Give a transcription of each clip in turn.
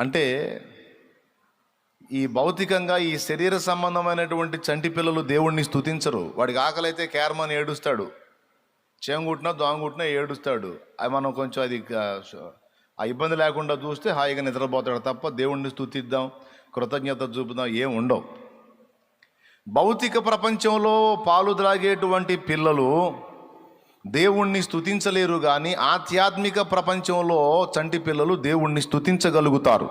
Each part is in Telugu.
అంటే ఈ భౌతికంగా ఈ శరీర సంబంధమైనటువంటి చంటి పిల్లలు దేవుణ్ణి స్థుతించరు వాడికి ఆకలి అయితే కేరమని ఏడుస్తాడు చేంగుట్టినా దోంగుట్టినా ఏడుస్తాడు. అది మనం కొంచెం అది ఆ ఇబ్బంది లేకుండా చూస్తే హాయిగా నిద్రపోతాడు తప్ప దేవుణ్ణి స్థుతిద్దాం కృతజ్ఞత చూపుదాం ఏం ఉండవు. భౌతిక ప్రపంచంలో పాలు త్రాగేటువంటి పిల్లలు దేవుణ్ణి స్థుతించలేరు కానీ ఆధ్యాత్మిక ప్రపంచంలో చంటి పిల్లలు దేవుణ్ణి స్థుతించగలుగుతారు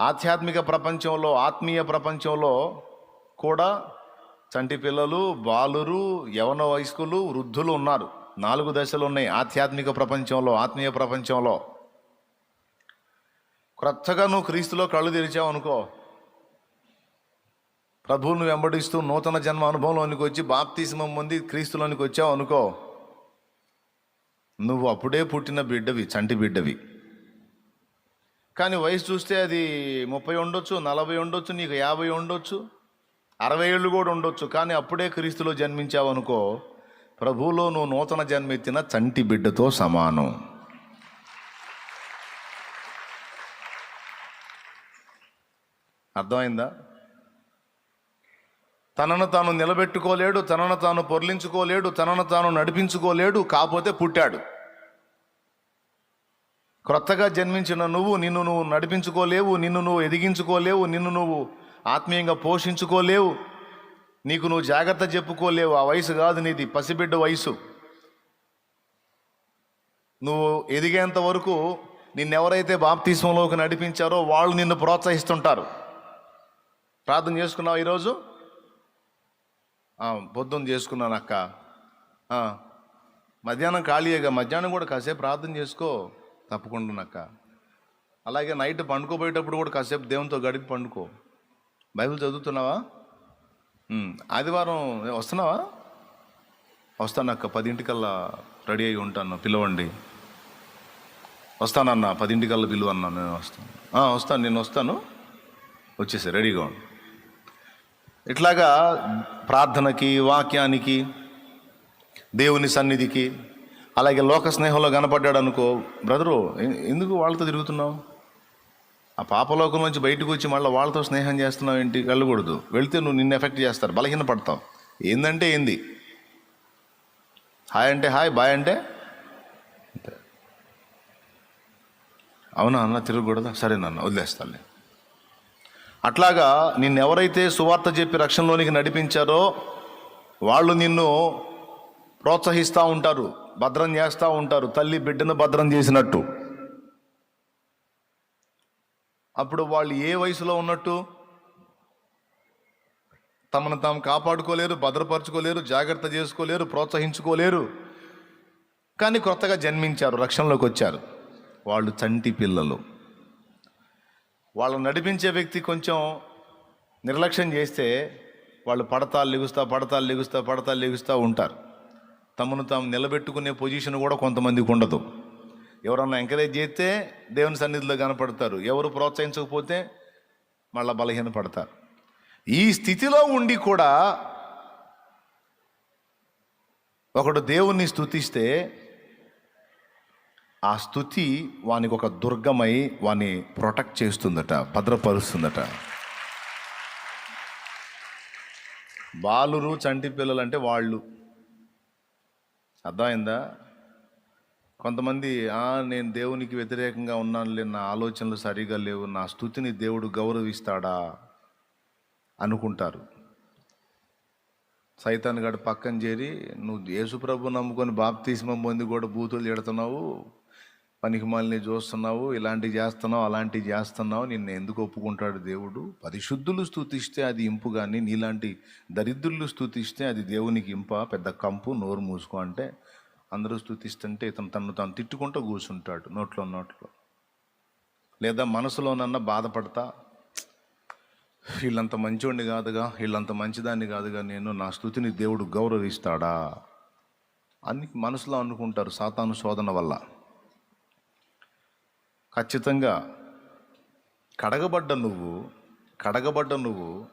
ఆధ్యాత్మిక ప్రపంచంలో ఆత్మీయ ప్రపంచంలో కూడా చంటి పిల్లలు బాలురు యవన వయస్కులు వృద్ధులు ఉన్నారు. నాలుగు దశలు ఉన్నాయి ఆధ్యాత్మిక ప్రపంచంలో ఆత్మీయ ప్రపంచంలో. క్రొత్తగా నువ్వు క్రీస్తులో కళ్ళు తెరిచావు అనుకో ప్రభువును వెంబడిస్తూ నూతన జన్మ అనుభవంలోనికి వచ్చి బాప్తిస్మం పొంది క్రీస్తులోనికి వచ్చావు అనుకో. నువ్వు అప్పుడే పుట్టిన బిడ్డవి చంటి బిడ్డవి. కానీ వయసు చూస్తే అది ముప్పై ఉండొచ్చు నలభై ఉండొచ్చు నీకు యాభై ఉండొచ్చు అరవై ఏళ్ళు కూడా ఉండొచ్చు. కానీ అప్పుడే క్రీస్తులో జన్మించావు అనుకో ప్రభువులో నువ్వు నూతన జన్మెత్తిన చంటి బిడ్డతో సమానం. అర్థమైందా? తనను తాను నిలబెట్టుకోలేడు తనను తాను పొర్లించుకోలేడు తనను తాను నడిపించుకోలేడు కాకపోతే పుట్టాడు. క్రొత్తగా జన్మించిన నువ్వు నిన్ను నువ్వు నడిపించుకోలేవు నిన్ను నువ్వు ఎదిగించుకోలేవు నిన్ను నువ్వు ఆత్మీయంగా పోషించుకోలేవు. నీకు నువ్వు జాగ్రత్త చెప్పుకోలేవు. ఆ వయసు కాదు నీది పసిబిడ్డ వయసు. నువ్వు ఎదిగేంత వరకు నిన్నెవరైతే బాప్తీస్వంలోకి నడిపించారో వాళ్ళు నిన్ను ప్రోత్సహిస్తుంటారు. ప్రార్థన చేసుకున్నావు ఈరోజు? పొద్దున్న చేసుకున్నాను అక్క. మధ్యాహ్నం ఖాళీగా మధ్యాహ్నం కూడా కాసేపు ప్రార్థన చేసుకో తప్పకుండా అక్క. అలాగే నైట్ పండుకోబోయేటప్పుడు కూడా కాసేపు దేవునితో గడిపి పండుకో. బైబిల్ చదువుతున్నావా? ఆదివారం వస్తున్నావా? వస్తాను అక్క పదింటికల్లా రెడీ అయి ఉంటాను పిలవండి. వస్తానన్నా పదింటికల్లా పిలువన్నా నేను వస్తాను. వస్తాను నేను వస్తాను. వచ్చేసి రెడీగా ఉండు. ఇట్లాగా ప్రార్థనకి వాక్యానికి దేవుని సన్నిధికి అలాగే లోక స్నేహంలో కనపడ్డాడు అనుకో బ్రదరు ఎందుకు వాళ్ళతో తిరుగుతున్నావు? ఆ పాపలోకం నుంచి బయటకు వచ్చి మళ్ళీ వాళ్ళతో స్నేహం చేస్తున్నావు ఏంటి? వెళ్ళకూడదు. వెళ్తే నువ్వు నిన్ను ఎఫెక్ట్ చేస్తారు బలహీన పడతావు ఏందంటే ఏంది? హాయ్ అంటే హాయ్ బాయ్ అంటే? అవునా అన్న తిరగకూడదా? సరే నాన్న వదిలేస్తాలే అట్లాగా నిన్ను ఎవరైతే సువార్త చెప్పి రక్షణలోనికి నడిపించారో వాళ్ళు నిన్ను ప్రోత్సహిస్తూ ఉంటారు భద్రం చేస్తూ ఉంటారు తల్లి బిడ్డను భద్రం చేసినట్టు. అప్పుడు వాళ్ళు ఏ వయసులో ఉన్నట్టు? తమను తాము కాపాడుకోలేరు భద్రపరచుకోలేరు జాగ్రత్త చేసుకోలేరు ప్రోత్సహించుకోలేరు. కానీ కొత్తగా జన్మించారు రక్షణలోకి వచ్చారు. వాళ్ళు చంటి పిల్లలు. వాళ్ళని నడిపించే వ్యక్తి కొంచెం నిర్లక్ష్యం చేస్తే వాళ్ళు పడతాలు లిగుస్తా పడతాలు లిగుస్తా పడతాలు లెగుస్తూ ఉంటారు. తమను తాము నిలబెట్టుకునే పొజిషన్ కూడా కొంతమందికి ఉండదు. ఎవరన్నా ఎంకరేజ్ చేస్తే దేవుని సన్నిధిలో కనపడతారు. ఎవరు ప్రోత్సహించకపోతే మళ్ళా బలహీన పడతారు ఈ స్థితిలో ఉండి కూడా ఒకడు దేవుణ్ణి స్తుతిస్తే ఆ స్థుతి వానికి ఒక దుర్గమై వాని ప్రొటెక్ట్ చేస్తుందట భద్రపరుస్తుందట. బాలురు చంటి పిల్లలు అంటే వాళ్ళు. అర్థమైందా? కొంతమంది నేను దేవునికి వ్యతిరేకంగా ఉన్నానులే నా ఆలోచనలు సరిగా లేవు నా స్థుతిని దేవుడు గౌరవిస్తాడా? అనుకుంటారు. సైతాన్ గడు పక్కన చేరి నువ్వు యేసుప్రభు నమ్ముకొని బాప్తీసిమం పొంది కూడా బూతులు తిడుతున్నావు? పనికిమాలిని చూస్తున్నావు ఇలాంటివి చేస్తున్నావు అలాంటివి చేస్తున్నావు నిన్ను ఎందుకు ఒప్పుకుంటాడు దేవుడు? పరిశుద్ధులు స్థుతిస్తే అది ఇంపు కానీ నీలాంటి దరిద్రులు స్థుతిస్తే అది దేవునికి ఇంప పెద్ద కంపు నోరు మూసుకో అంటే అందరూ స్థుతిస్తుంటే ఇతను తను తాను తిట్టుకుంటూ కూర్చుంటాడు నోట్లో నోట్లో. లేదా మనసులోనన్నా బాధపడతా వీళ్ళంత మంచోడిని కాదుగా వీళ్ళంత మంచిదాన్ని కాదుగా నేను నా స్థుతిని దేవుడు గౌరవిస్తాడా? అని మనసులో అనుకుంటారు సాతాను శోధన వల్ల. ఖచ్చితంగా కడగబడ్డ నువ్వు కడగబడ్డ నువ్వు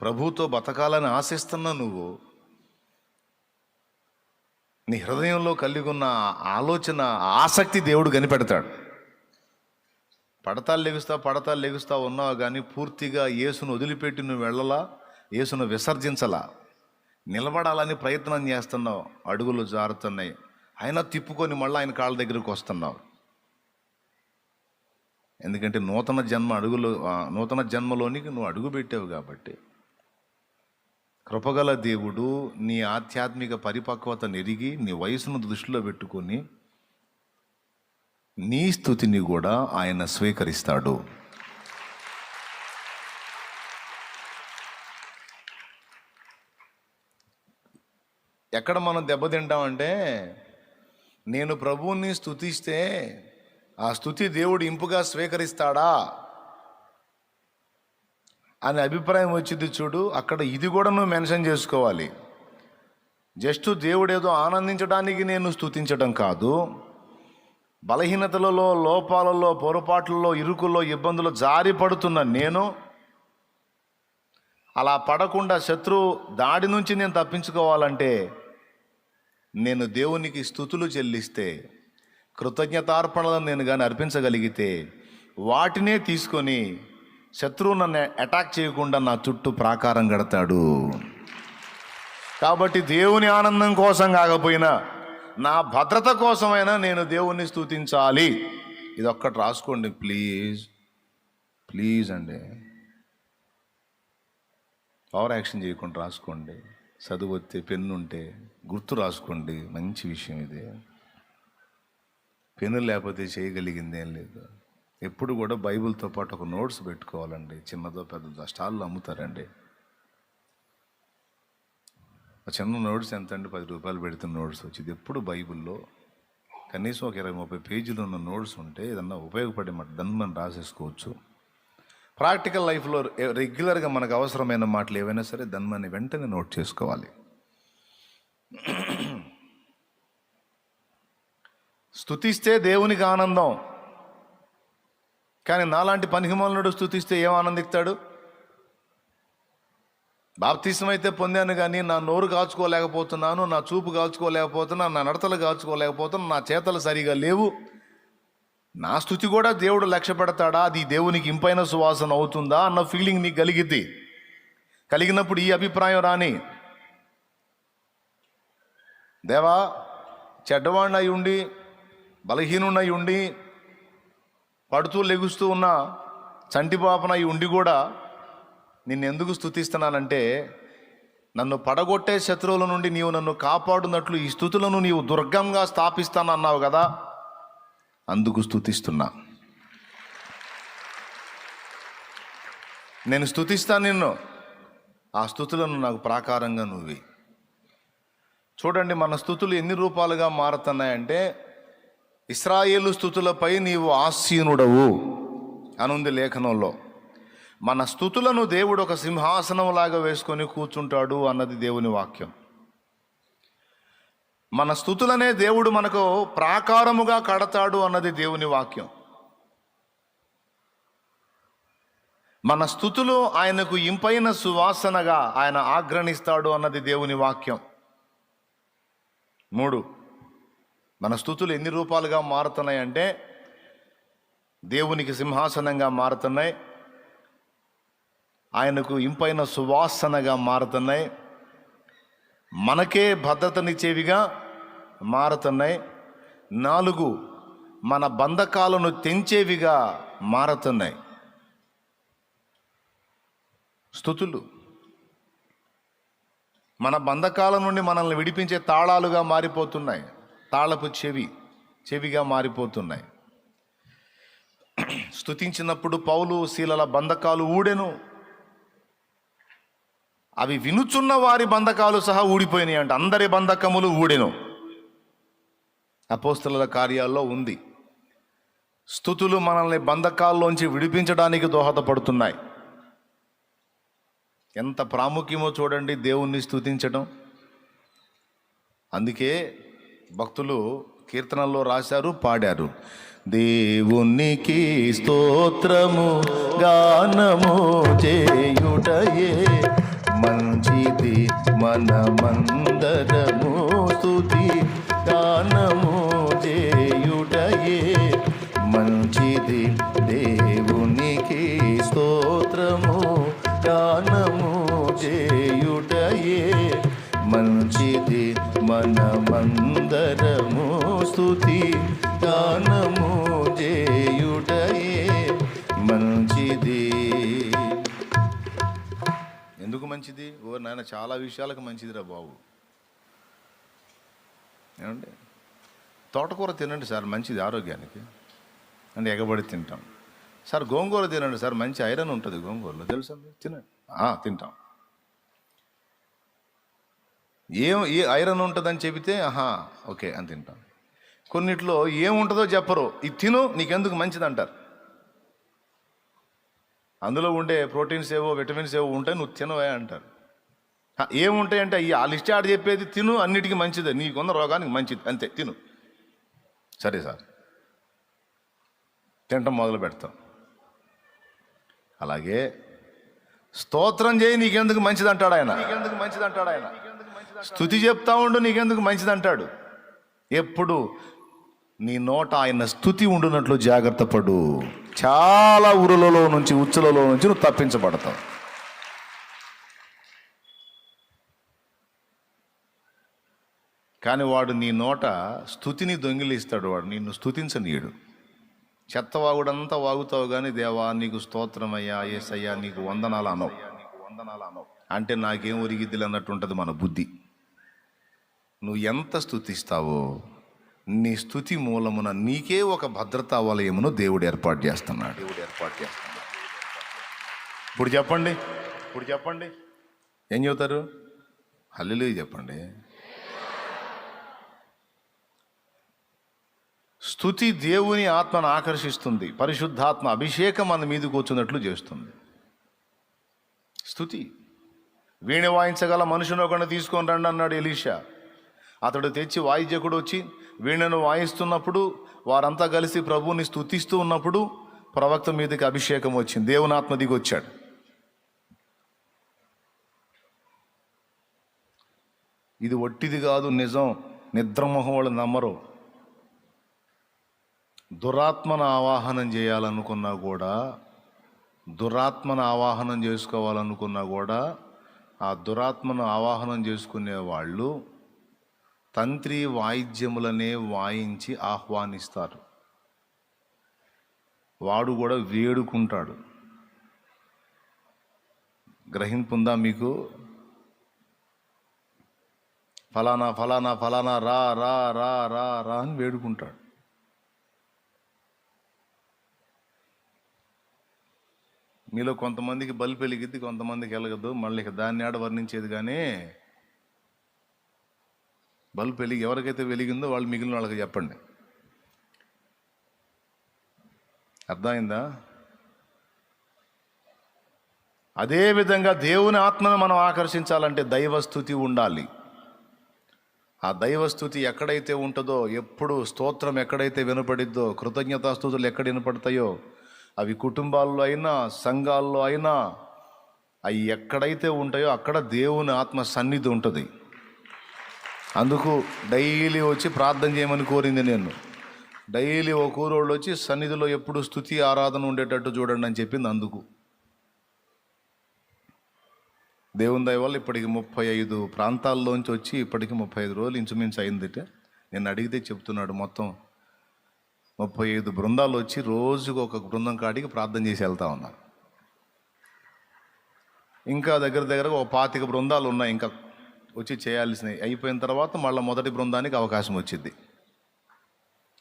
ప్రభుతో బతకాలని ఆశిస్తున్న నువ్వు నీ హృదయంలో కలిగి ఉన్న ఆలోచన ఆసక్తి దేవుడు కనిపెడతాడు. పడతాలు లెగుస్తా పడతాలు లెగుస్తా ఉన్నావు కానీ పూర్తిగా యేసును వదిలిపెట్టి నువ్వు వెళ్ళలా యేసును విసర్జించలా. నిలబడాలని ప్రయత్నం చేస్తున్నావు అడుగులు జారుతున్నాయి. అయినా తిప్పుకొని మళ్ళీ ఆయన కాళ్ళ దగ్గరకు వస్తున్నావు. ఎందుకంటే నూతన జన్మ అడుగులు నూతన జన్మలోనికి నువ్వు అడుగు పెట్టావు కాబట్టి. కృపగల దేవుడు నీ ఆధ్యాత్మిక పరిపక్వత నెరిగి నీ వయసును దృష్టిలో పెట్టుకొని నీ స్థుతిని కూడా ఆయన స్వీకరిస్తాడు. ఎక్కడ మనం దెబ్బతింటామంటే నేను ప్రభువుని స్థుతిస్తే ఆ స్థుతి దేవుడు ఇంపుగా స్వీకరిస్తాడా? అనే అభిప్రాయం వచ్చింది చూడు అక్కడ ఇది కూడా నువ్వు మెన్షన్ చేసుకోవాలి. జస్ట్ దేవుడు ఏదో ఆనందించడానికి నేను స్థుతించడం కాదు. బలహీనతలలో లోపాలలో పొరపాట్లలో ఇరుకుల్లో ఇబ్బందులు జారి పడుతున్న నేను అలా పడకుండా శత్రు దాడి నుంచి నేను తప్పించుకోవాలంటే నేను దేవునికి స్థుతులు చెల్లిస్తే కృతజ్ఞతార్పణలను నేను కానీ అర్పించగలిగితే వాటినే తీసుకొని శత్రువు నన్ను అటాక్ చేయకుండా నా చుట్టూ ప్రాకారం కడతాడు. కాబట్టి దేవుని ఆనందం కోసం కాకపోయినా నా భద్రత కోసమైనా నేను దేవుణ్ణి స్తుతించాలి. ఇది ఒక్కటి రాసుకోండి ప్లీజ్. ప్లీజ్ అండి. పవర్ యాక్షన్ చేయకుండా రాసుకోండి. చదువు వస్తే పెన్ను ఉంటే గుర్తు రాసుకోండి. మంచి విషయం ఇది. పెన్ను లేకపోతే చేయగలిగింది ఏం లేదు. ఎప్పుడు కూడా బైబిల్తో పాటు ఒక నోట్స్ పెట్టుకోవాలండి. చిన్నదో పెద్దదో స్టాల్లో అమ్ముతారండి. ఆ చిన్న నోట్స్ ఎంత అండి పది రూపాయలు పెడుతున్న నోట్స్ వచ్చింది. ఎప్పుడు బైబిల్లో కనీసం ఒక ఇరవై ముప్పై పేజీలు ఉన్న నోట్స్ ఉంటే ఏదన్నా ఉపయోగపడే మాట దాన్ని మనం రాసేసుకోవచ్చు. ప్రాక్టికల్ లైఫ్లో రెగ్యులర్గా మనకు అవసరమైన మాటలు ఏవైనా సరే దాన్ని మనం వెంటనే నోట్ చేసుకోవాలి. స్తుతిస్తే దేవునికి ఆనందం. కానీ నాలాంటి పనిహిమలనుడు స్తుతిస్తే ఏం ఆనందిస్తాడు? బాప్తిసం అయితే పొందాను కానీ నా నోరు కాల్చుకోలేకపోతున్నాను నా చూపు కాల్చుకోలేకపోతున్నాను నా నడతలు కాల్చుకోలేకపోతున్నాను నా చేతలు సరిగా లేవు. నా స్థుతి కూడా దేవుడు లక్ష్య పెడతాడా? అది దేవునికి ఇంపైన సువాసన అవుతుందా అన్న ఫీలింగ్ నీకు కలిగింది కలిగినప్పుడు ఈ అభిప్రాయం రాని. దేవా చెడ్డవాణ్ణి అయి ఉండి బలహీనుడై ఉండి పడుతూ లెగుస్తూ ఉన్న చంటిపాపనై ఉండి కూడా నిన్ను ఎందుకు స్థుతిస్తున్నానంటే నన్ను పడగొట్టే శత్రువుల నుండి నీవు నన్ను కాపాడునట్లు ఈ స్థుతులను నీవు దుర్గంగా స్థాపిస్తానన్నావు కదా అందుకు స్థుతిస్తున్నా నేను స్థుతిస్తాను నిన్ను. ఆ స్థుతులను నాకు ప్రాకారంగా నువ్వి. చూడండి మన స్థుతులు ఎన్ని రూపాలుగా మారుతున్నాయంటే ఇస్రాయేలు స్థుతులపై నీవు ఆసీనుడవు అనుంది లేఖనంలో. మన స్థుతులను దేవుడు ఒక సింహాసనంలాగా వేసుకొని కూర్చుంటాడు అన్నది దేవుని వాక్యం. మన స్థుతులనే దేవుడు మనకు ప్రాకారముగా కడతాడు అన్నది దేవుని వాక్యం. మన స్థుతులు ఆయనకు ఇంపైన సువాసనగా ఆయన ఆగ్రహిస్తాడు అన్నది దేవుని వాక్యం. మూడు మన స్థుతులు ఎన్ని రూపాలుగా మారుతున్నాయి అంటే దేవునికి సింహాసనంగా మారుతున్నాయి. ఆయనకు ఇంపైన సువాసనగా మారుతున్నాయి. మనకే భద్రతనిచ్చేవిగా మారుతున్నాయి. నాలుగు మన బంధకాలను తెంచేవిగా మారుతున్నాయి. స్థుతులు. మన బంధకాల నుండి మనల్ని విడిపించే తాళాలుగా మారిపోతున్నాయి. తాళపు చెవి చెవిగా మారిపోతున్నాయి. స్థుతించినప్పుడు పౌలు శీలల బంధకాలు ఊడెను. అవి వినుచున్న వారి బంధకాలు సహా ఊడిపోయినాయి అంటే. అందరి బంధకములు ఊడెను. అపోస్తుల కార్యాల్లో ఉంది. స్థుతులు మనల్ని బంధకాల్లోంచి విడిపించడానికి దోహదపడుతున్నాయి. ఎంత ప్రాముఖ్యమో చూడండి దేవుణ్ణి స్థుతించడం అందుకే భక్తులు కీర్తనల్లో రాశారు పాడారు. దేవునికి స్తోత్రము గానము చేయుటయే. మంచిది మనమందరము స్థుతి గానము చేయుటయే. మంచిది దేవునికి స్తోత్రము గానము చేయుటయే. మంచిది మనమందరము స్థుతి దానము చేయుటయే మంచిది. ఎందుకు మంచిది? ఓ నాయన చాలా విషయాలకు మంచిదిరా బాబు. ఏమండి? తోటకూర తినండి సార్ మంచిది ఆరోగ్యానికి. అంటే ఎగబడి తింటాం. సార్ గోంగూర తినండి సార్ మంచి ఐరన్ ఉంటుంది గోంగూరలో. తెలుసా తినండి. తింటాం. ఏం ఏ ఐరన్ ఉంటుందని చెబితే ఆహా ఓకే అని తింటాం. కొన్నిట్లో ఏముంటుందో చెప్పరు. ఇది తిను నీకెందుకు మంచిది అంటారు అందులో ఉండే ప్రోటీన్స్ ఏవో విటమిన్స్ ఏవో ఉంటాయి నువ్వు తినవే అంటారు. ఏముంటాయంటే ఏముంటాయి అంటే ఈ ఆ లిస్ట్ ఆడ చెప్పేది తిను అన్నిటికీ మంచిది. నీకున్న రోగానికి మంచిది అంతే తిను. సరే సార్. తినటం మొదలు పెడతాం. అలాగే స్తోత్రం చేయి నీకెందుకు మంచిది అంటాడు ఆయన. నీకెందుకు మంచిది అంటాడు ఆయన? స్థుతి చెప్తా ఉండు నీకెందుకు మంచిది అంటాడు ఎప్పుడు నీ నోట ఆయన స్థుతి ఉండునట్లు జాగ్రత్త పడు. చాలా ఊరులలో నుంచి ఉచ్చులలో నుంచి నువ్వు తప్పించబడతావు. కానీ వాడు నీ నోట స్థుతిని దొంగిలిస్తాడు వాడు నిన్ను స్థుతించనీయుడు చెత్త వాగుడంతా వాగుతావు కానీ దేవా నీకు స్తోత్రమయ్యా ఏసయ్యా నీకు వందనాలు అనవు. వందనాలు అనవు అంటే నాకేం ఒరిగిద్దిలు అన్నట్టు ఉంటుంది మన బుద్ధి. నువ్వు ఎంత స్థుతిస్తావో నీ స్థుతి మూలమున నీకే ఒక భద్రతా వలయమును దేవుడు ఏర్పాటు చేస్తున్నాడు. దేవుడు ఏర్పాటు చేస్తున్నాడు. ఇప్పుడు చెప్పండి. ఇప్పుడు చెప్పండి. ఏం చెబుతారు? హల్లు చెప్పండి. స్థుతి దేవుని ఆత్మను ఆకర్షిస్తుంది. పరిశుద్ధాత్మ అభిషేకం మన మీదకి వచ్చినట్లు చేస్తుంది. స్థుతి వీణ వాయించగల మనుషుని ఒకరిని తీసుకొని రండి అన్నాడు ఎలీషా. అతడు తెచ్చి వాయిద్యకుడు వచ్చి వీణను వాయిస్తున్నప్పుడు వారంతా కలిసి ప్రభువుని స్థుతిస్తూ ఉన్నప్పుడు ప్రవక్త మీదకి అభిషేకం వచ్చింది. దేవునాత్మ దిగి వచ్చాడు ఇది ఒట్టిది కాదు నిజం. నిద్రమోహం వాళ్ళు నమ్మరు. దురాత్మను ఆవాహనం చేయాలనుకున్నా కూడా దురాత్మను ఆవాహనం చేసుకోవాలనుకున్నా కూడా ఆ దురాత్మను ఆవాహనం చేసుకునే వాళ్ళు తంత్రి వాయిద్యములనే వాయించి ఆహ్వానిస్తారు. వాడు కూడా వేడుకుంటాడు. గ్రహింపుందా మీకు? ఫలానా ఫలానా ఫలానా రా రా రా రా రా అని వేడుకుంటాడు. మీలో కొంతమందికి బలి పెలిగిద్ది కొంతమందికి వెలగదు మళ్ళీ దాన్ని ఆడ వర్ణించేది కానీ బల్బ్ వెలిగి ఎవరికైతే వెలిగిందో వాళ్ళు మిగిలిన వాళ్ళకి చెప్పండి. అర్థమైందా? అదేవిధంగా దేవుని ఆత్మను మనం ఆకర్షించాలంటే దైవస్థుతి ఉండాలి. ఆ దైవస్థుతి ఎక్కడైతే ఉంటుందో ఎప్పుడు స్తోత్రం ఎక్కడైతే వినపడిద్దో కృతజ్ఞతాస్థుతులు ఎక్కడ వినపడతాయో అవి కుటుంబాల్లో అయినా సంఘాల్లో అయినా అవి ఎక్కడైతే ఉంటాయో అక్కడ దేవుని ఆత్మ సన్నిధి ఉంటుంది. అందుకు డైలీ వచ్చి ప్రార్థన చేయమని కోరింది నేను. డైలీ ఓ కూరోళ్ళు వచ్చి సన్నిధిలో ఎప్పుడు స్థుతి ఆరాధన ఉండేటట్టు చూడండి అని చెప్పింది అందుకు. దేవుని దయ వల్ల ఇప్పటికి ముప్పై ఐదు ప్రాంతాల్లోంచి వచ్చి ఇప్పటికి ముప్పై ఐదు రోజులు ఇంచుమించు అయిందిట. నేను అడిగితే చెప్తున్నాడు మొత్తం ముప్పై ఐదు బృందాలు వచ్చి రోజుకు ఒక బృందం కాడికి ప్రార్థన చేసి వెళ్తా ఉన్నారు. ఇంకా దగ్గర దగ్గర ఒక పాతిక బృందాలు ఉన్నాయి. ఇంకా వచ్చి చేయాల్సినవి అయిపోయిన తర్వాత మళ్ళీ మొదటి బృందానికి అవకాశం వచ్చింది.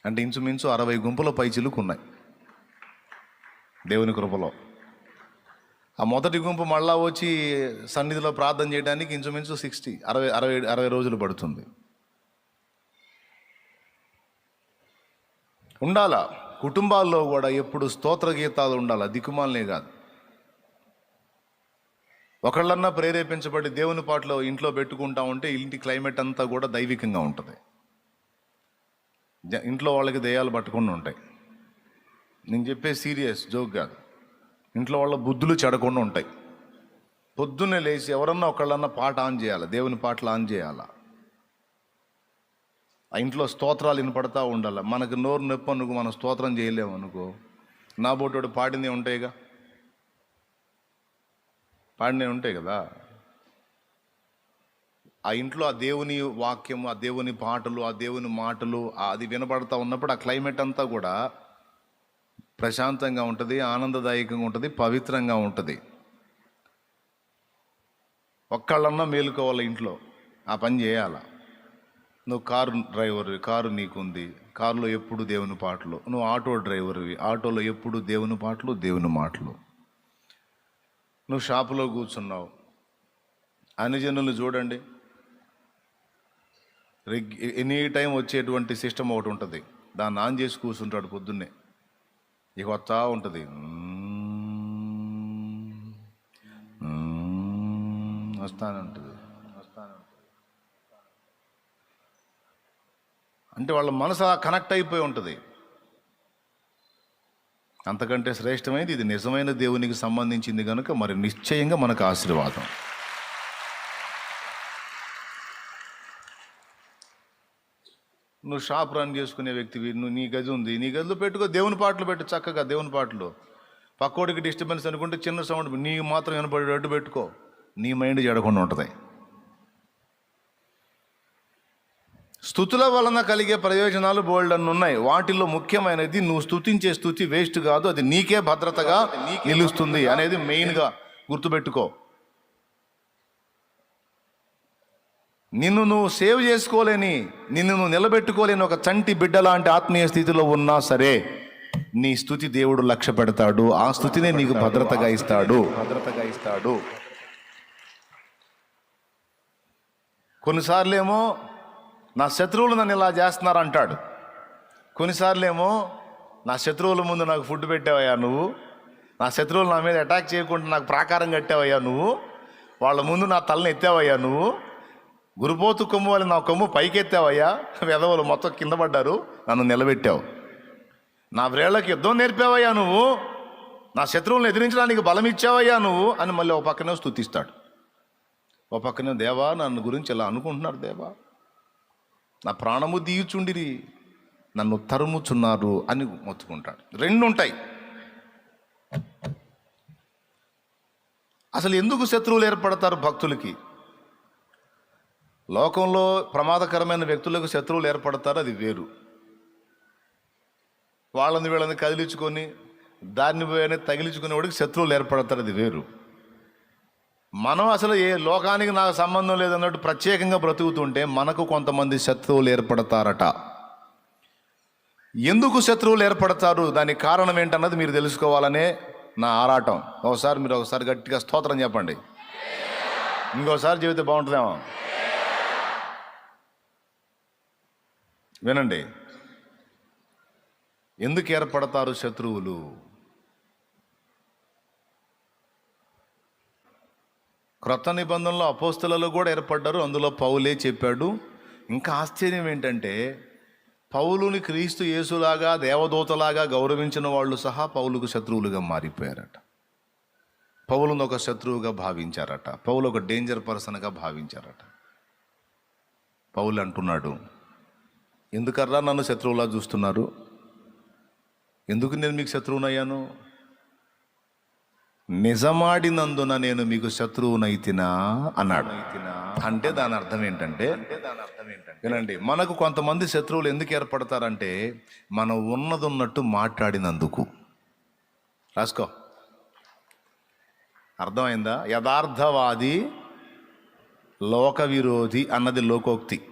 అంటే ఇంచుమించు అరవై గుంపుల పైచిలుకు ఉన్నాయి. దేవుని కృపలో. ఆ మొదటి గుంపు మళ్ళా వచ్చి సన్నిధిలో ప్రార్థన చేయడానికి ఇంచుమించు సిక్స్టీ అరవై అరవై అరవై రోజులు పడుతుంది. ఉండాలా? కుటుంబాల్లో కూడా ఎప్పుడు స్తోత్ర గీతాలు ఉండాలా? దిక్కుమాలనే కాదు. ఒకళ్ళన్నా ప్రేరేపించబడి దేవుని పాటలో ఇంట్లో పెట్టుకుంటా ఉంటే ఇంటి క్లైమేట్ అంతా కూడా దైవికంగా ఉంటుంది. ఇంట్లో వాళ్ళకి దయ్యాలు పట్టకుండా ఉంటాయి. నేను చెప్పే సీరియస్ జోక్ కాదు. ఇంట్లో వాళ్ళ బుద్ధులు చెడకుండా ఉంటాయి. పొద్దున్నే లేచి ఎవరన్నా ఒకళ్ళన్నా పాట ఆన్ చేయాలి? దేవుని పాటలు ఆన్ చేయాలా? ఆ ఇంట్లో స్తోత్రాలు వినపడతా ఉండాలి? మనకు నోరు నొప్పి అనుకో మనం స్తోత్రం చేయలేము అనుకో నా బోటోడు పాడిందే ఉంటాయిగా? పాడినవి ఉంటాయి కదా. ఆ ఇంట్లో ఆ దేవుని వాక్యం ఆ దేవుని పాటలు ఆ దేవుని మాటలు అది వినపడతా ఉన్నప్పుడు ఆ క్లైమేట్ అంతా కూడా ప్రశాంతంగా ఉంటుంది ఆనందదాయకంగా ఉంటుంది పవిత్రంగా ఉంటుంది. ఒక్కళ్ళన్నా మేలుకోవాలి ఇంట్లో? ఆ పని చేయాల? నువ్వు కారు డ్రైవర్ కారు నీకుంది కారులో ఎప్పుడు దేవుని పాటలు? నువ్వు ఆటో డ్రైవర్వి ఆటోలో ఎప్పుడు దేవుని పాటలు దేవుని మాటలు? నువ్వు షాపులో కూర్చున్నావు. అన్ని జనులు చూడండి. రెగ్ ఎనీ టైం వచ్చేటువంటి సిస్టమ్ ఒకటి ఉంటుంది. దాన్ని ఆన్ చేసి కూర్చుంటాడు పొద్దున్నే. ఇక వస్తా ఉంటుంది. వస్తానంటుంది అంటే వాళ్ళ మనసు అలా కనెక్ట్ అయిపోయి ఉంటుంది. అంతకంటే శ్రేష్టమైనది ఇది నిజమైన దేవునికి సంబంధించింది కనుక మరి నిశ్చయంగా మనకు ఆశీర్వాదం. నువ్వు షాప్ రన్ చేసుకునే వ్యక్తివి నువ్వు నీ గది ఉంది. నీ గదిలో పెట్టుకో దేవుని పాటలు పెట్టు చక్కగా దేవుని పాటలు. పక్కోడికి డిస్టర్బెన్స్ అనుకుంటే చిన్న సౌండ్ నీకు మాత్రం వినపడేటట్టు పెట్టుకో. నీ మైండ్ జడకుండా ఉంటుంది. స్థుతుల వలన కలిగే ప్రయోజనాలు బోల్డ్ అన్ని ఉన్నాయి. వాటిల్లో ముఖ్యమైనది నువ్వు స్థుతించే స్థుతి వేస్ట్ కాదు అది నీకే భద్రతగా నిలుస్తుంది అనేది మెయిన్గా గుర్తుపెట్టుకో. నిన్ను నువ్వు సేవ్ చేసుకోలేని నిన్ను నువ్వు నిలబెట్టుకోలేని ఒక చంటి బిడ్డ లాంటి ఆత్మీయ స్థితిలో ఉన్నా సరే నీ స్థుతి దేవుడు లక్ష్య పెడతాడు. ఆ స్థుతినే నీకు భద్రతగా ఇస్తాడు. భద్రతగా ఇస్తాడు కొన్నిసార్లు ఏమో నా శత్రువులు నన్ను ఇలా చేస్తున్నారు అంటాడు కొన్నిసార్లు ఏమో నా శత్రువుల ముందు నాకు ఫుడ్ పెట్టావయ్యా నువ్వు. నా శత్రువులు నా మీద అటాక్ చేయకుండా నాకు ప్రాకారం కట్టావయ్యా నువ్వు. వాళ్ళ ముందు నా తలని ఎత్తావయ్యా నువ్వు. గురుపోతు కొమ్ము వాళ్ళు నా కొమ్ము పైకెత్తావయ్యా. వెధవులు మొత్తం కింద పడ్డారు నన్ను నిలబెట్టావు. నా వ్రేళ్ళకు యుద్ధం నేర్పావయ్యా నువ్వు. నా శత్రువులను ఎదిరించడానికి బలం ఇచ్చావయ్యా నువ్వు అని మళ్ళీ ఒక పక్కనే స్తుతిస్తాడు ఒక పక్కనే దేవా నన్ను గురించి ఇలా అనుకుంటున్నారు దేవా. నా ప్రాణము దీయుచుండిరి నన్ను తరుముచున్నారు అని మొత్తుకుంటాడు. రెండు ఉంటాయి అసలు ఎందుకు శత్రువులు ఏర్పడతారు భక్తులకి? లోకంలో ప్రమాదకరమైన వ్యక్తులకు శత్రువులు ఏర్పడతారు అది వేరు. వాళ్ళని వీళ్ళని కదిలించుకొని దాన్ని పోయని తగిలించుకునేవాడికి శత్రువులు ఏర్పడతారు అది వేరు. మనం అసలు ఏ లోకానికి నాకు సంబంధం లేదన్నట్టు ప్రత్యేకంగా బ్రతుకుతుంటే మనకు కొంతమంది శత్రువులు ఏర్పడతారట. ఎందుకు శత్రువులు ఏర్పడతారు? దానికి కారణం ఏంటన్నది మీరు తెలుసుకోవాలనే నా ఆరాటం. ఒకసారి మీరు ఒకసారి గట్టిగా స్తోత్రం చెప్పండి. ఇంకోసారి చెబితే బాగుంటుందేమో? వినండి. ఎందుకు ఏర్పడతారు శత్రువులు? క్రొత్త నిబంధనలో అపోస్తులలో కూడా ఏర్పడ్డారు. అందులో పౌలే చెప్పాడు. ఇంకా ఆశ్చర్యం ఏంటంటే పౌలుని క్రీస్తు యేసులాగా దేవదూతలాగా గౌరవించిన వాళ్ళు సహా పౌలుకు శత్రువులుగా మారిపోయారట. పౌలును ఒక శత్రువుగా భావించారట. పౌలు ఒక డేంజర్ పర్సన్గా భావించారట. పౌలు అంటున్నాడు ఎందుకర్రా నన్ను శత్రువులా చూస్తున్నారు? ఎందుకు నేను మీకు శత్రువునయ్యాను? నిజమాడినందున నేను మీకు శత్రువునైతినా? అన్నాడు. అంటే దాని అర్థం ఏంటంటే వినండి మనకు కొంతమంది శత్రువులు ఎందుకు ఏర్పడతారంటే మనం ఉన్నది ఉన్నట్టు మాట్లాడినందుకు. రాసుకో. అర్థమైందా? యథార్థవాది లోక విరోధి అన్నది లోకోక్తి.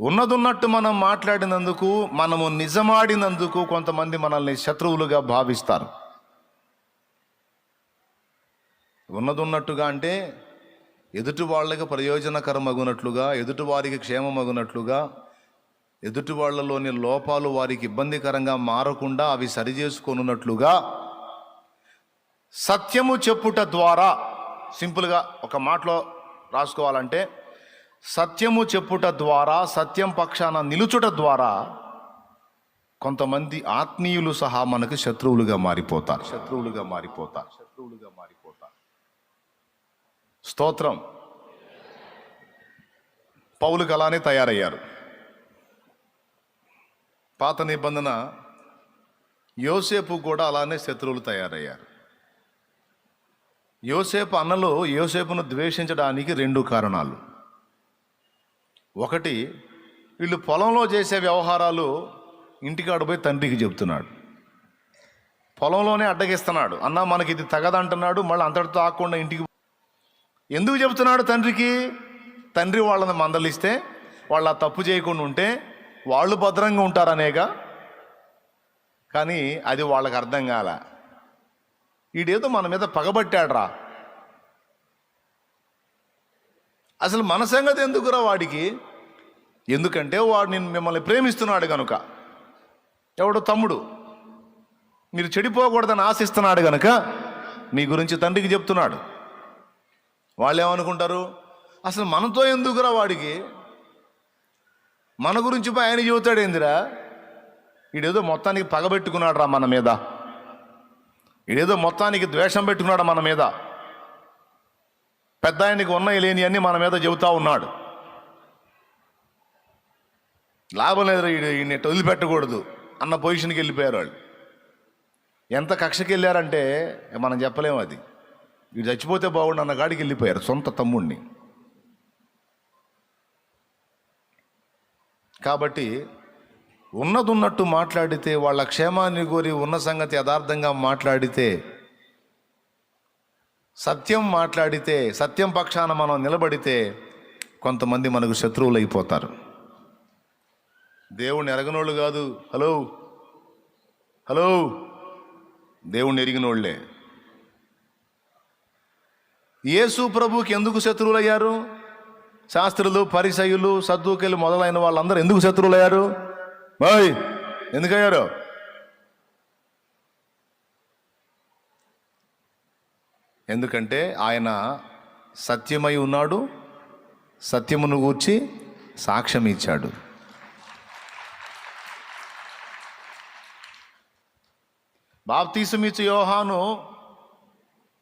ఉన్నదున్నట్టు మనం మాట్లాడినందుకు మనము నిజమాడినందుకు కొంతమంది మనల్ని శత్రువులుగా భావిస్తారు. ఉన్నదున్నట్టుగా అంటే ఎదుటి వాళ్ళకి ప్రయోజనకరమగునట్లుగా ఎదుటి వారికి క్షేమమగునట్లుగా ఎదుటి వాళ్ళలోని లోపాలు వారికి ఇబ్బందికరంగా మారకుండా అవి సరిచేసుకొనున్నట్లుగా సత్యము చెప్పుట ద్వారా సింపుల్గా ఒక మాటలో రాసుకోవాలంటే సత్యము చెప్పుట ద్వారా సత్యం పక్షాన నిలుచుట ద్వారా కొంతమంది ఆత్మీయులు సహా మనకు శత్రువులుగా మారిపోతారు. శత్రువులుగా మారిపోతారు. శత్రువులుగా మారిపోతారు స్తోత్రం. పౌలుకు అలానే తయారయ్యారు. పాత నిబంధన యోసేపు కూడా అలానే శత్రువులు తయారయ్యారు. యోసేపు అన్నలో యోసేపును ద్వేషించడానికి రెండు కారణాలు. ఒకటి వీళ్ళు పొలంలో చేసే వ్యవహారాలు ఇంటికాడ పోయి తండ్రికి చెప్తున్నాడు పొలంలోనే అడ్డగిస్తున్నాడు. అన్న మనకి ఇది తగదంటున్నాడు మళ్ళీ అంతటితో ఆకుండా ఇంటికి ఎందుకు చెబుతున్నాడు తండ్రికి? తండ్రి వాళ్ళని మందలిస్తే వాళ్ళు ఆ తప్పు చేయకుండా ఉంటే వాళ్ళు భద్రంగా ఉంటారనేగా? కానీ అది వాళ్ళకి అర్థం కాల. వీడేదో మన మీద పగబట్టాడ్రా. అసలు మన సంగతి ఎందుకురా వాడికి? ఎందుకంటే వాడు నేను మిమ్మల్ని ప్రేమిస్తున్నాడు కనుక ఎవడు తమ్ముడు. మీరు చెడిపోకూడదని ఆశిస్తున్నాడు కనుక మీ గురించి తండ్రికి చెప్తున్నాడు. వాళ్ళు ఏమనుకుంటారు అసలు మనతో ఎందుకురా వాడికి? మన గురించి పోయి ఆయన చెబుతాడు ఏందిరా ఈడేదో మొత్తానికి పగబెట్టుకున్నాడు రా మన మీద. ఈడేదో మొత్తానికి ద్వేషం పెట్టుకున్నాడు మన మీద. పెద్ద ఆయనకి ఉన్నాయి లేని అన్నీ మన మీద చెబుతా ఉన్నాడు. లాభం లేదు ఈయన వదిలిపెట్టకూడదు అన్న పొజిషన్కి వెళ్ళిపోయారు వాళ్ళు. ఎంత కక్షకి వెళ్ళారంటే మనం చెప్పలేము అది. వీడు చచ్చిపోతే బాగుండు అన్న గాడికి వెళ్ళిపోయారు సొంత తమ్ముడిని కాబట్టి ఉన్నదున్నట్టు మాట్లాడితే వాళ్ళ క్షేమాన్ని కోరి ఉన్న సంగతి యథార్థంగా మాట్లాడితే సత్యం మాట్లాడితే సత్యం పక్షాన మనం నిలబడితే కొంతమంది మనకు శత్రువులు అయిపోతారు దేవుణ్ణి ఎరగనోళ్ళు కాదు. హలో? హలో? దేవుణ్ణి ఎరిగినోళ్ళే యేసు ప్రభుకి ఎందుకు శత్రువులయ్యారు? శాస్త్రులు పరిసయులు సద్దుకెలు మొదలైన వాళ్ళందరూ ఎందుకు శత్రువులయ్యారు? బాయ్ ఎందుకయ్యారు? ఎందుకంటే ఆయన సత్యమై ఉన్నాడు సత్యమును గూర్చి సాక్ష్యం ఇచ్చాడు బాప్తీసమిచ్చు యోహాను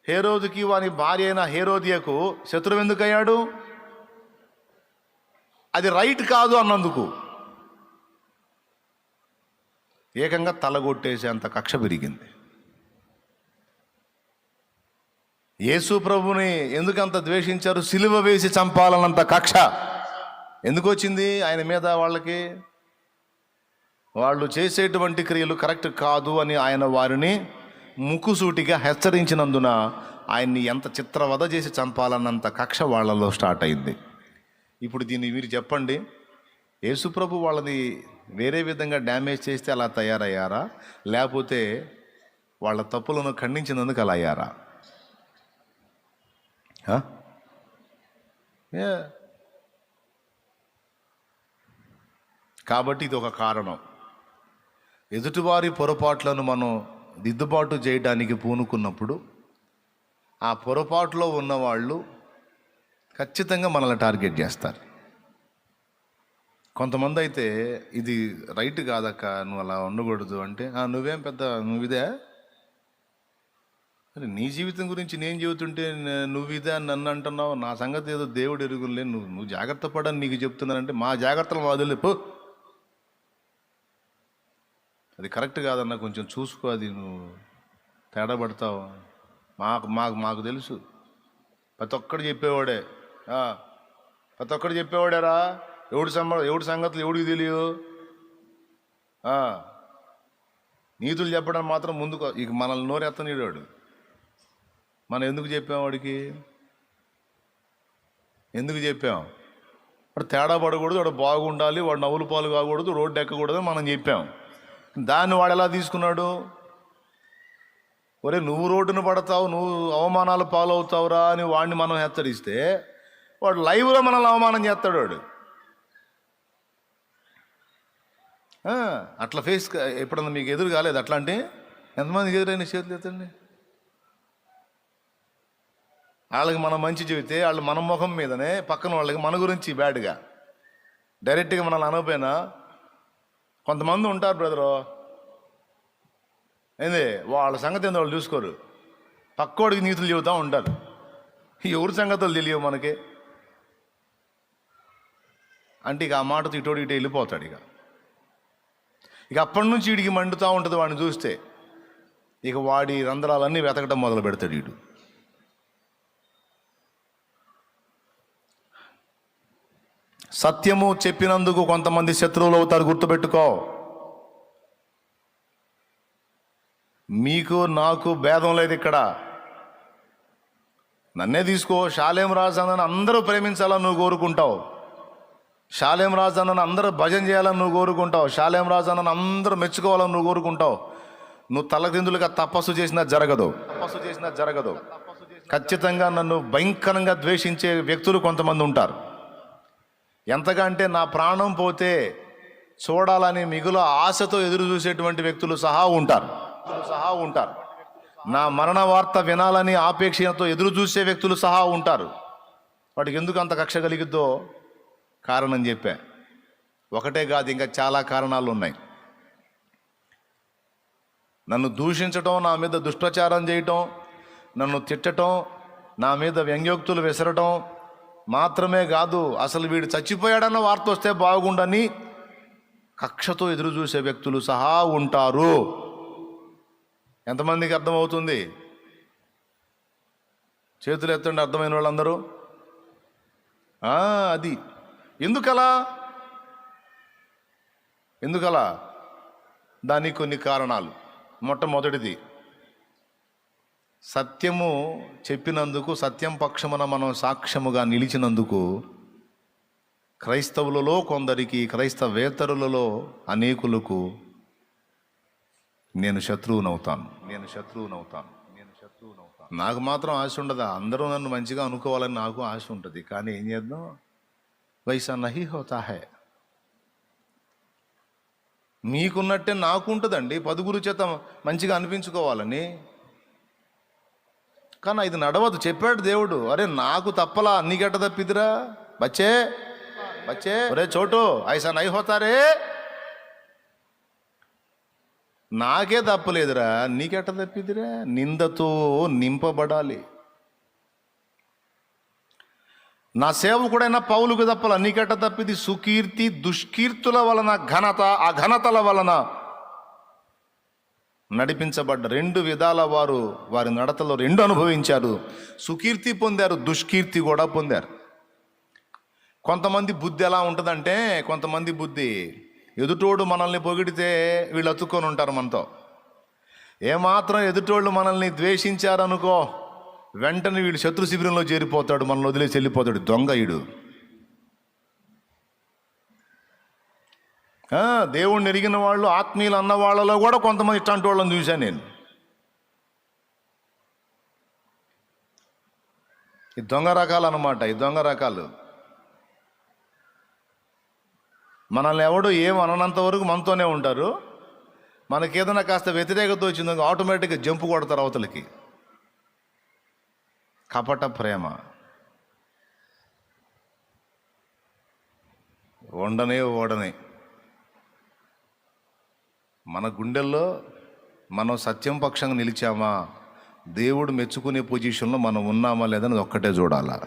హేరోదుకి వాని భార్య అయిన హేరోదియకు శత్రువు ఎందుకయ్యాడు? అది రైట్ కాదు అన్నందుకు. ఏకంగా తలగొట్టేసేంత కక్ష పెరిగింది. యేసు ప్రభుని ఎందుకంత ద్వేషించారు? సిలువ వేసి చంపాలన్నంత కక్ష. ఎందుకు వచ్చింది? ఆయన మీద వాళ్ళకి వాళ్ళు చేసేటువంటి క్రియలు కరెక్ట్ కాదు అని ఆయన వారిని ముక్కుసూటిగా హెచ్చరించినందున ఆయన్ని ఎంత చిత్రవద చేసి చంపాలన్నంత కక్ష వాళ్ళలో స్టార్ట్ అయింది. ఇప్పుడు దీన్ని మీరు చెప్పండి యేసుప్రభు వాళ్ళని వేరే విధంగా డ్యామేజ్ చేస్తే అలా తయారయ్యారా? లేకపోతే వాళ్ళ తప్పులను ఖండించినందుకు అలా అయ్యారా? కాబట్టి ఇది ఒక కారణం. ఎదుటివారి పొరపాట్లను మనం దిద్దుబాటు చేయడానికి పూనుకున్నప్పుడు ఆ పొరపాటులో ఉన్నవాళ్ళు ఖచ్చితంగా మనల్ని టార్గెట్ చేస్తారు. కొంతమంది అయితే ఇది రైట్ కాదక్క నువ్వు అలా ఉండకూడదు అంటే "ఆ, నువ్వేం పెద్ద నువ్వు ఇదే అరే నీ జీవితం గురించి నేను చెబుతుంటే నువ్వు ఇదే అని నన్ను అంటున్నావు. నా సంగతి ఏదో దేవుడు ఎరుగులే నువ్వు నువ్వు జాగ్రత్త పడని నీకు చెప్తున్నానంటే మా జాగ్రత్తలు వదిలిపో అది కరెక్ట్ కాదన్న కొంచెం చూసుకో అది నువ్వు తేడా పడతావు మాకు మాకు మాకు తెలుసు. ప్రతి ఒక్కడు చెప్పేవాడే. ప్రతి ఒక్కడు చెప్పేవాడేరా? ఎవడి సంబ ఎవడి సంగతులు ఎవడికి తెలియదు నీతులు చెప్పడం మాత్రం ముందుకు ఇక మనల్ని నోరెత్తనీడాడు మనం ఎందుకు చెప్పాం వాడికి? ఎందుకు చెప్పాం? వాడు తేడా పడకూడదు వాడు బాగుండాలి వాడు నవ్వులు పాలు కాకూడదు రోడ్డు ఎక్కకూడదు మనం చెప్పాం. దాన్ని వాడు ఎలా తీసుకున్నాడు? ఒరే నువ్వు రోడ్డును పడతావు నువ్వు అవమానాలు పాలవుతావురా అని వాడిని మనం హెచ్చరిస్తే వాడు లైవ్లో మనల్ని అవమానం చేస్తాడు వాడు. అట్లా ఫేస్ ఎప్పుడన్నా మీకు ఎదురు కాలేదు అట్లా అంటే ఎంతమందికి ఎదురైన చేతులు ఎత్తండి? వాళ్ళకి మనం మంచి చెబితే వాళ్ళు మన ముఖం మీదనే పక్కన వాళ్ళకి మన గురించి బ్యాడ్గా. డైరెక్ట్గా మనల్ని అనకపోయినా కొంతమంది ఉంటారు బ్రదరు. ఏంది వాళ్ళ సంగతి ఏందో వాళ్ళు చూసుకోరు. పక్కోడికి నీతులు చెబుతూ ఉంటారు. ఎవరి సంగతులు తెలియవు మనకి. అంటే ఇక ఆ మాటతో ఇటోడి ఇటు వెళ్ళిపోతాడు ఇక. ఇక అప్పటి నుంచి వీడికి మండుతూ ఉంటుంది వాడిని చూస్తే. ఇక వాడి రంధ్రాలన్నీ వెతకడం మొదలు పెడతాడు వీడు సత్యము చెప్పినందుకు కొంతమంది శత్రువులు అవుతారు గుర్తుపెట్టుకో. మీకు నాకు భేదం లేదు ఇక్కడ. నన్నే తీసుకో షాలేం రాజానని అందరూ ప్రేమించాలని నువ్వు కోరుకుంటావు. షాలేం రాజానని అందరూ భజన చేయాలని నువ్వు కోరుకుంటావు. షాలేం రాజానని అందరూ మెచ్చుకోవాలని నువ్వు కోరుకుంటావు. నువ్వు తలకిందులుగా తపస్సు చేసినా జరగదు. తపస్సు చేసినా జరగదు. ఖచ్చితంగా నన్ను భయంకరంగా ద్వేషించే వ్యక్తులు కొంతమంది ఉంటారు. ఎంతగా అంటే నా ప్రాణం పోతే చూడాలని మిగుల ఆశతో ఎదురు చూసేటువంటి వ్యక్తులు సహా ఉంటారు. సహా ఉంటారు. నా మరణ వార్త వినాలని ఆపేక్షతో ఎదురు చూసే వ్యక్తులు సహా ఉంటారు. వాటికి ఎందుకు అంత కక్ష కలిగిద్దో కారణం చెప్పా. ఒకటే కాదు ఇంకా చాలా కారణాలు ఉన్నాయి. నన్ను దూషించటం నా మీద దుష్టచారం చేయటం నన్ను తిట్టటం నా మీద వ్యంగ్యోక్తులు విసరటం మాత్రమే కాదు అసలు వీడు చచ్చిపోయాడన్న వార్త వస్తే బాగుండని కక్షతో ఎదురు చూసే వ్యక్తులు సహా ఉంటారు. ఎంతమందికి అర్థమవుతుంది? చేతులు ఎత్తండి అర్థమైన వాళ్ళందరూ. అది. ఎందుకలా? ఎందుకలా? దానికి కొన్ని కారణాలు. మొట్టమొదటిది సత్యము చెప్పినందుకు సత్యం పక్షమున మనం సాక్ష్యముగా నిలిచినందుకు క్రైస్తవులలో కొందరికి క్రైస్తవేతరులలో అనేకులకు నేను శత్రువునవుతాను. నేను శత్రువునవుతాను. నేను శత్రువునవుతాను. నాకు మాత్రం ఆశ ఉండదా? అందరూ నన్ను మంచిగా అనుకోవాలని నాకు ఆశ ఉంటుంది. కానీ ఏం చేద్దాం? వైసా నహి హోతా మీకున్నట్టే నాకు ఉంటుందండి పదుగురు చేత మంచిగా అనిపించుకోవాలని. కానీ ఇది నడవదు. చెప్పాడు దేవుడు. అరే నాకు తప్పలా నీకెట్ట తప్పిదిరా. బచ్చే బచ్చే. ఒరే చోటు ఐసా నై హోతారే నాకే తప్పలేదురా. నీకెట్ట తప్పిదిరా. నిందతో నింపబడాలి. నా సేవకుడైన పౌలుకు తప్పల నీకెట్ట తప్పిది సుకీర్తి దుష్కీర్తుల వలన ఘనత అఘనతల వలన. నడిపించబడ్డ రెండు విధాల వారు వారి నడతలో రెండు అనుభవించారు. సుకీర్తి పొందారు దుష్కీర్తి కూడా పొందారు. కొంతమంది బుద్ధి ఎలా ఉంటుందంటే కొంతమంది బుద్ధి ఎదుటోడు మనల్ని పొగిడితే వీళ్ళు అతుక్కొని ఉంటారు మనతో. ఏమాత్రం ఎదుటోళ్ళు మనల్ని ద్వేషించారనుకో వెంటనే వీడు శత్రు శిబిరంలో చేరిపోతాడు మనల్ని వదిలేసి వెళ్ళిపోతాడు దొంగ ఈడు. దేవుణ్ణి ఎరిగిన వాళ్ళు ఆత్మీయులు అన్న వాళ్ళలో కూడా కొంతమంది ఇట్లాంటి వాళ్ళని చూశాను నేను. ఈ దొంగ రకాలు అనమాట ఈ దొంగ రకాలు. మనల్ని ఎవడు ఏం అననంత వరకు మనతోనే ఉంటారు. మనకి ఏదైనా కాస్త వ్యతిరేకత వచ్చిందో ఆటోమేటిక్గా జంపు కొడతారు అవతలకి. కపట ప్రేమ. ఉండనే ఓడనే. మన గుండెల్లో మనం సత్యం పక్షంగా నిలిచామా? దేవుడు మెచ్చుకునే పొజిషన్లో మనం ఉన్నామా లేదని ఒక్కటే చూడాలా?